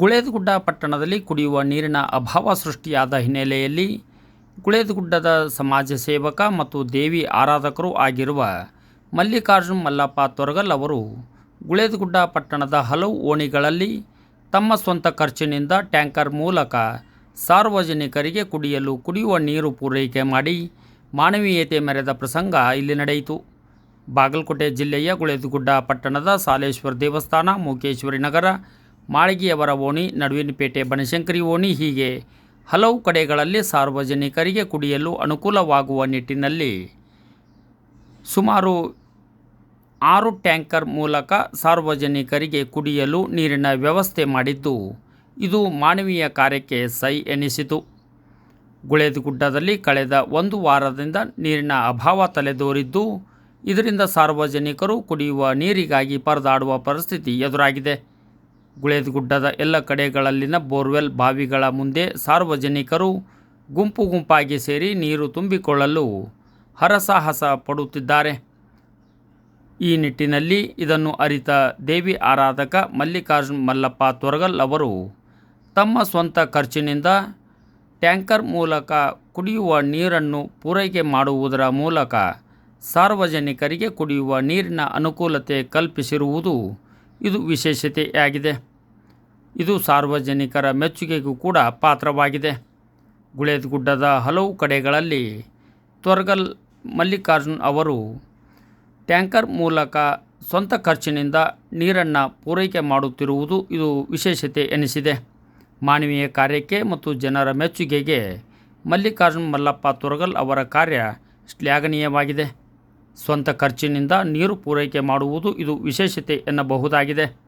ಗುಳೇದಗುಡ್ಡ ಪಟ್ಟಣದಲ್ಲಿ ಕುಡಿಯುವ ನೀರಿನ ಅಭಾವ ಸೃಷ್ಟಿಯಾದ ಹಿನ್ನೆಲೆಯಲ್ಲಿ ಗುಳೇದಗುಡ್ಡದ ಸಮಾಜ ಸೇವಕ ಮತ್ತು ದೇವಿ ಆರಾಧಕರು ಆಗಿರುವ ಮಲ್ಲಿಕಾರ್ಜುನ್ ಮಲ್ಲಪ್ಪ ತೊರಗಲ್ ಅವರು ಗುಳೇದಗುಡ್ಡ ಪಟ್ಟಣದ ಹಲವು ಓಣಿಗಳಲ್ಲಿ ತಮ್ಮ ಸ್ವಂತ ಖರ್ಚಿನಿಂದ ಟ್ಯಾಂಕರ್ ಮೂಲಕ ಸಾರ್ವಜನಿಕರಿಗೆ ಕುಡಿಯಲು ಕುಡಿಯುವ ನೀರು ಪೂರೈಕೆ ಮಾಡಿ ಮಾನವೀಯತೆ ಮೆರೆದ ಪ್ರಸಂಗ ಇಲ್ಲಿ ನಡೆಯಿತು. ಬಾಗಲಕೋಟೆ ಜಿಲ್ಲೆಯ ಗುಳೇದಗುಡ್ಡ ಪಟ್ಟಣದ ಸಾಲೇಶ್ವರ ದೇವಸ್ಥಾನ ಮೂಕೇಶ್ವರಿ ನಗರ ಮಾಳಿಗೆಯವರ ಓಣಿ ನಡುವಿನಪೇಟೆ ಬನಶಂಕರಿ ಓಣಿ ಹೀಗೆ ಹಲವು ಕಡೆಗಳಲ್ಲಿ ಸಾರ್ವಜನಿಕರಿಗೆ ಕುಡಿಯಲು ಅನುಕೂಲವಾಗುವ ನಿಟ್ಟಿನಲ್ಲಿ ಸುಮಾರು ಆರು ಟ್ಯಾಂಕರ್ ಮೂಲಕ ಸಾರ್ವಜನಿಕರಿಗೆ ಕುಡಿಯಲು ನೀರಿನ ವ್ಯವಸ್ಥೆ ಮಾಡಿದ್ದು, ಇದು ಮಾನವೀಯ ಕಾರ್ಯಕ್ಕೆ ಸೈ ಎನಿಸಿತು. ಗುಳೇದಗುಡ್ಡದಲ್ಲಿ ಕಳೆದ ಒಂದು ವಾರದಿಂದ ನೀರಿನ ಅಭಾವ ತಲೆದೋರಿದ್ದು, ಇದರಿಂದ ಸಾರ್ವಜನಿಕರು ಕುಡಿಯುವ ನೀರಿಗಾಗಿ ಪರದಾಡುವ ಪರಿಸ್ಥಿತಿ ಎದುರಾಗಿದೆ. ಗುಳೇದಗುಡ್ಡದ ಎಲ್ಲ ಕಡೆಗಳಲ್ಲಿನ ಬೋರ್ವೆಲ್ ಬಾವಿಗಳ ಮುಂದೆ ಸಾರ್ವಜನಿಕರು ಗುಂಪು ಗುಂಪಾಗಿ ಸೇರಿ ನೀರು ತುಂಬಿಕೊಳ್ಳಲು ಹರಸಾಹಸ ಪಡುತ್ತಿದ್ದಾರೆ. ಈ ನಿಟ್ಟಿನಲ್ಲಿ ಇದನ್ನು ಅರಿತ ದೇವಿ ಆರಾಧಕ ಮಲ್ಲಿಕಾರ್ಜುನ್ ಮಲ್ಲಪ್ಪ ತೊರಗಲ್ ಅವರು ತಮ್ಮ ಸ್ವಂತ ಖರ್ಚಿನಿಂದ ಟ್ಯಾಂಕರ್ ಮೂಲಕ ಕುಡಿಯುವ ನೀರನ್ನು ಪೂರೈಕೆ ಮಾಡುವುದರ ಮೂಲಕ ಸಾರ್ವಜನಿಕರಿಗೆ ಕುಡಿಯುವ ನೀರಿನ ಅನುಕೂಲತೆ ಕಲ್ಪಿಸಿರುವುದು ಇದು ವಿಶೇಷತೆಯಾಗಿದೆ. ಇದು ಸಾರ್ವಜನಿಕರ ಮೆಚ್ಚುಗೆಗೂ ಕೂಡ ಪಾತ್ರವಾಗಿದೆ. ಗುಳೇದಗುಡ್ಡದ ಹಲವು ಕಡೆಗಳಲ್ಲಿ ತ್ವರ್ಗಲ್ ಮಲ್ಲಿಕಾರ್ಜುನ್ ಅವರು ಟ್ಯಾಂಕರ್ ಮೂಲಕ ಸ್ವಂತ ಖರ್ಚಿನಿಂದ ನೀರನ್ನು ಪೂರೈಕೆ ಮಾಡುತ್ತಿರುವುದು ಇದು ವಿಶೇಷತೆ ಎನಿಸಿದೆ. ಮಾನವೀಯ ಕಾರ್ಯಕ್ಕೆ ಮತ್ತು ಜನರ ಮೆಚ್ಚುಗೆಗೆ ಮಲ್ಲಿಕಾರ್ಜುನ್ ಮಲ್ಲಪ್ಪ ತೊರಗಲ್ ಅವರ ಕಾರ್ಯ ಶ್ಲಾಘನೀಯವಾಗಿದೆ. ಸ್ವಂತ ಖರ್ಚಿನಿಂದ ನೀರು ಪೂರೈಕೆ ಮಾಡುವುದು ಇದು ವಿಶೇಷತೆ ಎನ್ನಬಹುದಾಗಿದೆ.